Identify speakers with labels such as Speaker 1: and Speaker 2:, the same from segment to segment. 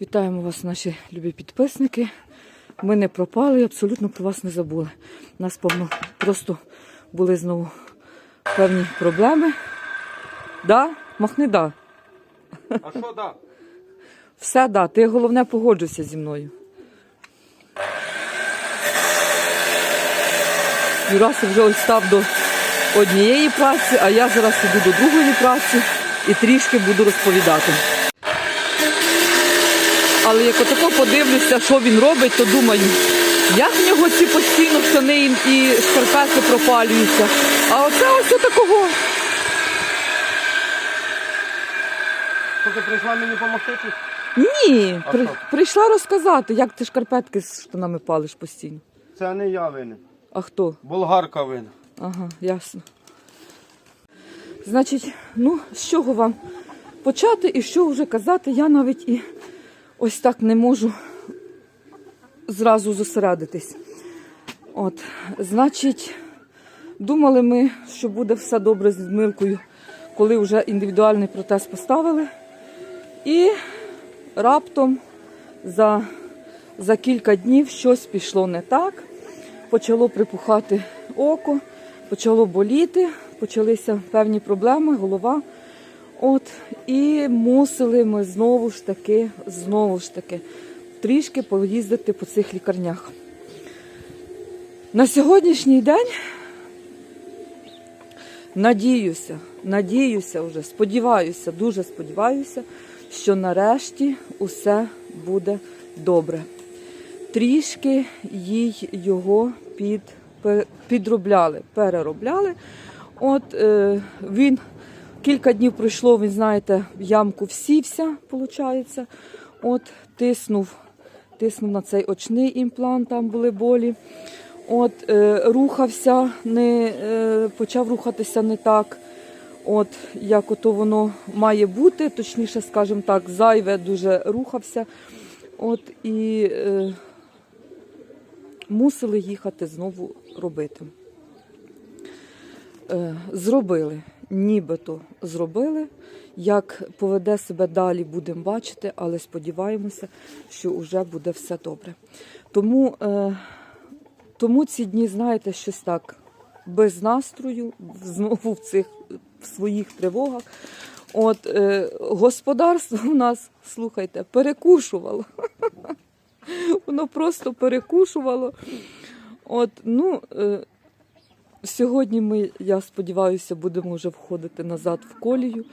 Speaker 1: Вітаємо вас, наші любі підписники. Ми не пропали, абсолютно про вас не забули. У нас повно просто були знову певні проблеми. Да? Махни да.
Speaker 2: А що да?
Speaker 1: Все да. Ти головне погоджуйся зі мною. Юрасик вже ось став до однієї праці, а я зараз іду до другої праці і трішки буду розповідати. Але як отако подивлюся, що він робить, то думаю, як в нього ці постійно штани і шкарпетки пропалюються. А оце ось отакого.
Speaker 2: Що ти прийшла мені допомогти?
Speaker 1: Ні, при, прийшла розказати, як ти шкарпетки з штанами палиш постійно.
Speaker 2: Це не я винен.
Speaker 1: А хто?
Speaker 2: Болгарка винен.
Speaker 1: Ага, ясно. Значить, ну, з чого вам почати і що вже казати, я навіть і ось так не можу зразу зосередитись. От, значить, думали ми, що буде все добре з Людмилкою, коли вже індивідуальний протез поставили. І раптом за, за кілька днів щось пішло не так почало припухати око, почало боліти, почалися певні проблеми, голова. От, і мусили ми знову ж таки, знову ж таки, трішки поїздити по цих лікарнях. На сьогоднішній день надіюся, надіюся вже, сподіваюся, дуже сподіваюся, що нарешті усе буде добре трішки їй його під, підробляли, переробляли. От е, він кілька днів пройшло, він, знаєте, в ямку всівся, виходить. От, тиснув, тиснув на цей очний імплант, там були болі. От, е, рухався, не, е, почав рухатися не так, от, як ото воно має бути, точніше, скажімо так, зайве дуже рухався. От, і е, мусили їхати знову робити. Е, зробили, нібито зробили. Як поведе себе далі, будемо бачити, але сподіваємося, що вже буде все добре. Тому, е, тому ці дні, знаєте, щось так без настрою, знову в цих в своїх тривогах. От е, господарство у нас, слухайте, перекушувало. Воно просто перекушувало. От, ну, е, сьогодні ми, я сподіваюся, будемо вже входити назад в колію.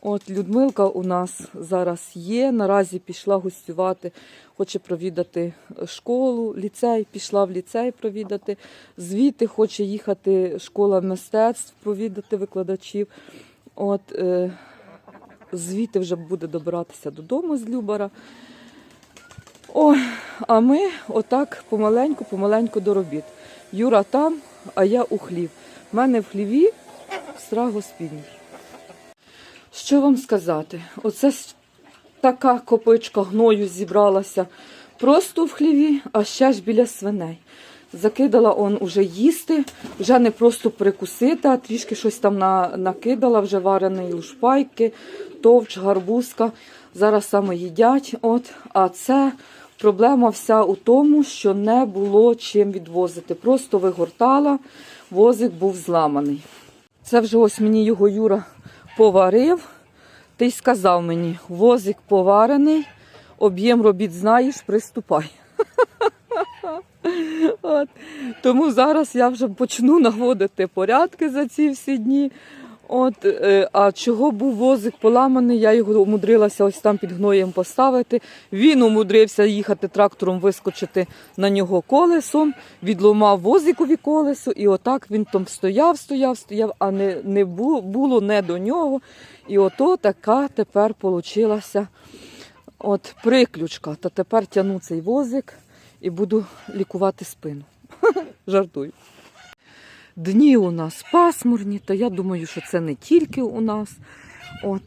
Speaker 1: От Людмилка у нас зараз є. Наразі пішла гостювати, хоче провідати школу, ліцей, пішла в ліцей провідати. Звідти хоче їхати школа мистецтв, провідати викладачів. От, е, звідти вже буде добиратися додому з Любара. Ой, а ми отак помаленьку, помаленьку до робіт. Юра там, а я у хлів. У мене в хліві страх господній. Що вам сказати? Оце така копичка гною зібралася просто в хліві, а ще ж біля свиней. Закидала он уже їсти, вже не просто прикусити, а трішки щось там на, накидала, вже варені лушпайки, товч, гарбузка. Зараз саме їдять. От, а це проблема вся у тому, що не було чим відвозити. Просто вигортала, возик був зламаний. Це вже ось мені його Юра поварив. Ти й сказав мені, возик поварений, об'єм робіт знаєш, приступай. От. Тому зараз я вже почну наводити порядки за ці всі дні. От, е, а чого був возик поламаний, я його умудрилася ось там під гноєм поставити. Він умудрився їхати трактором, вискочити на нього колесом, відломав возикові колесо, і отак він там стояв, стояв, стояв, а не, не було, не до нього. І ото така тепер получилася от приключка. Та тепер тяну цей возик і буду лікувати спину. Жартую. Дні у нас пасмурні, та я думаю, що це не тільки у нас. От,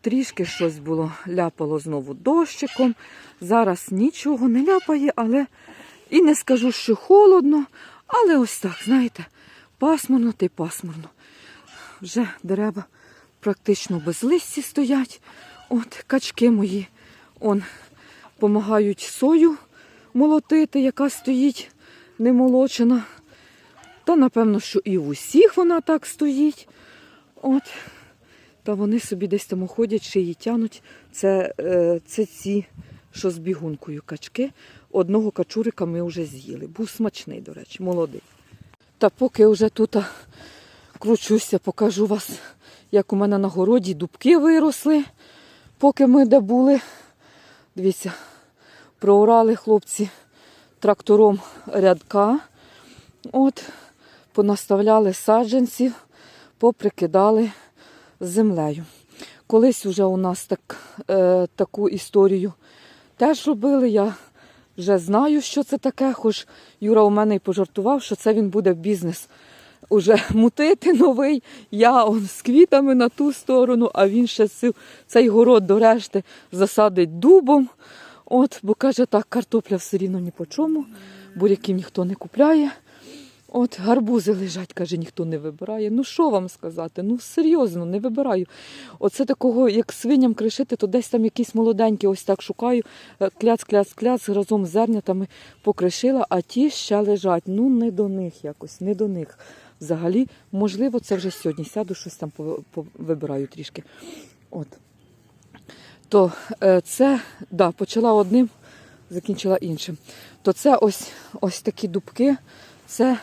Speaker 1: трішки щось було ляпало знову дощиком. Зараз нічого не ляпає, але і не скажу, що холодно, але ось так, знаєте, пасмурно та й пасмурно. Вже дерева практично без листі стоять. От качки мої он допомагають сою молотити, яка стоїть немолочена. Та, напевно, що і в усіх вона так стоїть. От. Та вони собі десь там ходять, шиї тянуть. Це, е, це ці, що з бігункою качки. Одного качурика ми вже з'їли. Був смачний, до речі, молодий. Та поки вже тут кручуся, покажу вас, як у мене на городі дубки виросли, поки ми де були. Дивіться, проорали хлопці трактором рядка. От, понаставляли саджанців, поприкидали землею. Колись вже у нас так, е, таку історію теж робили. Я вже знаю, що це таке, хоч Юра у мене і пожартував, що це він буде бізнес уже мутити новий. Я он з квітами на ту сторону, а він ще цей город до решти засадить дубом. От, бо каже, так, картопля все рівно ні по чому, буряків ніхто не купляє. От гарбузи лежать, каже, ніхто не вибирає. Ну що вам сказати? Ну серйозно, не вибираю. Оце такого, як свиням кришити, то десь там якісь молоденькі, ось так шукаю. Е, Кляц, кляц, кляц, разом з зернятами покришила, а ті ще лежать. Ну не до них якось, не до них. Взагалі, можливо, це вже сьогодні сяду, щось там вибираю трішки. От. То е, це, да, почала одним, закінчила іншим. То це ось, ось такі дубки, це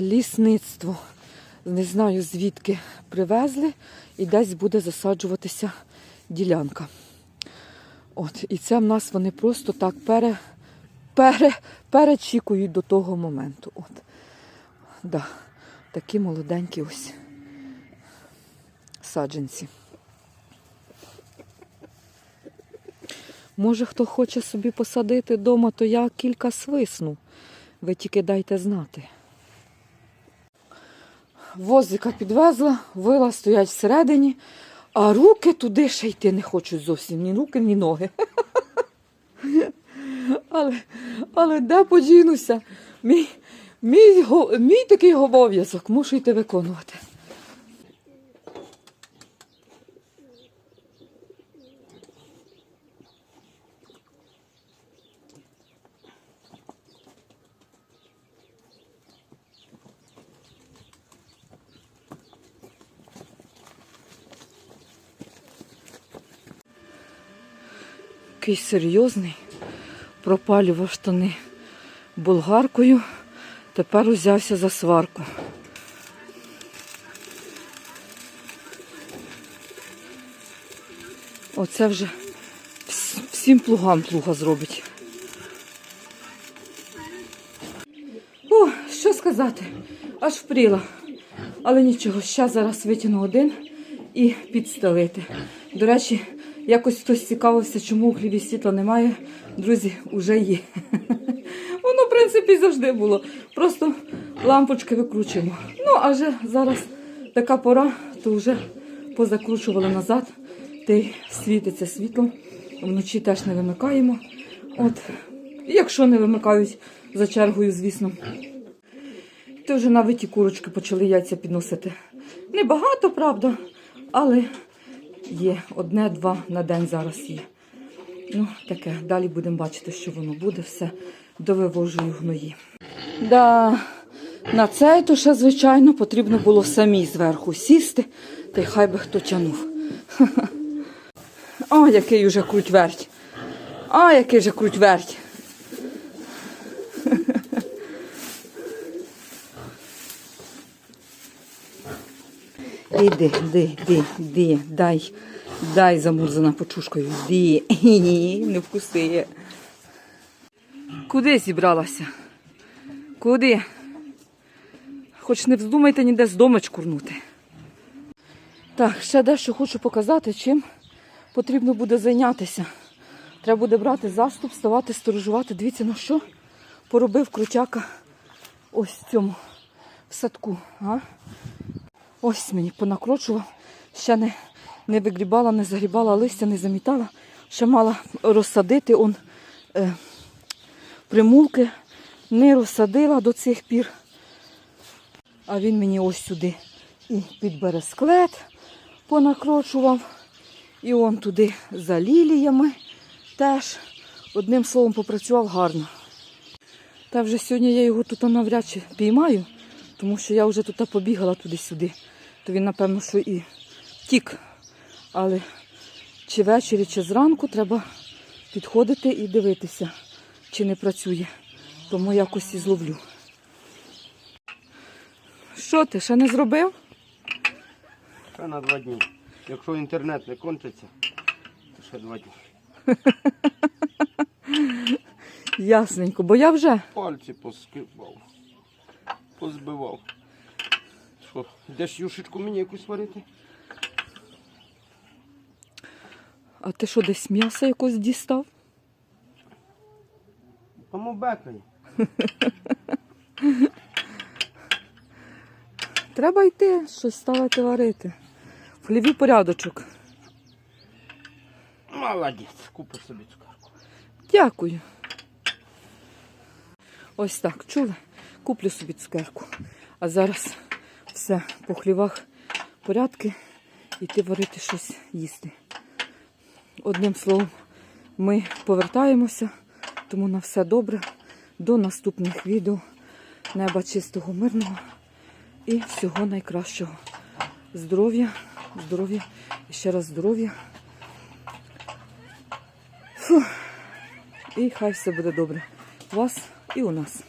Speaker 1: лісництво. Не знаю звідки привезли і десь буде засаджуватися ділянка. От, і це в нас вони просто так пере, пере, перечікують до того моменту. От. Да, такі молоденькі ось саджанці. Може, хто хоче собі посадити вдома, то я кілька свисну. Ви тільки дайте знати. Возика підвезла, вила стоять всередині, а руки туди ще йти не хочуть зовсім. Ні руки, ні ноги. Але, але де подінуся? Мій, мій, мій такий обов'язок, мушу йти виконувати. Який серйозний, пропалював штани болгаркою, тепер узявся за сварку. Оце вже всім плугам плуга зробить. О, що сказати, аж впріла. Але нічого, ще зараз витягну один і підстелити. До речі, якось хтось цікавився, чому у хлібі світла немає. Друзі, уже є. Воно, в принципі, завжди було. Просто лампочки викручуємо. Ну, а вже зараз така пора, то вже позакручували назад, та й світиться світло. Вночі теж не вимикаємо. От, якщо не вимикають за чергою, звісно. То вже навіть і курочки почали яйця підносити. Небагато, правда, але є одне-два на день зараз є. Ну, таке. Далі будемо бачити, що воно буде все довивожую гної. Да, на цей то ще, звичайно, потрібно було самій зверху сісти, та й хай би хто тянув. О, який уже круть верть. О, який же круть верть. Іди, іди, іди, іди, дай, дай замурзана почушкою, іди, не вкуси. Куди зібралася? Куди? Хоч не вздумайте ніде з дому чкурнути. Так, ще дещо хочу показати, чим потрібно буде зайнятися. Треба буде брати заступ, ставати, сторожувати. Дивіться, на що поробив крутяка ось в цьому в садку. А? Ось мені понакрочував. Ще не, не вигрібала, не загрібала листя, не замітала. Ще мала розсадити он, е, примулки. Не розсадила до цих пір. А він мені ось сюди і під бересклет понакрочував. І он туди за ліліями теж Одним словом, попрацював гарно. Та вже сьогодні я його тут навряд чи піймаю, тому що я вже тут побігала туди-сюди. То він, напевно, що і втік. Але чи ввечері, чи зранку треба підходити і дивитися, чи не працює. Тому якось і зловлю. Що ти, ще не зробив?
Speaker 2: Ще на два дні. Якщо інтернет не кончиться, то ще два дні.
Speaker 1: Ясненько, бо я вже.
Speaker 2: Пальці поскибав. Позбивав. Що, йдеш юшечку мені якусь варити?
Speaker 1: А ти що, десь м'ясо якось дістав?
Speaker 2: Тому бекає.
Speaker 1: Треба йти, щось ставити варити. В хліві порядочок.
Speaker 2: Молодець, купиш собі цукерку.
Speaker 1: Дякую. Ось так, чули? Куплю собі цукерку. А зараз все по хлівах порядки, йти варити щось їсти. Одним словом, ми повертаємося, тому на все добре. До наступних відео. Неба чистого, мирного і всього найкращого. Здоров'я, здоров'я і ще раз здоров'я. І хай все буде добре. У вас і у нас.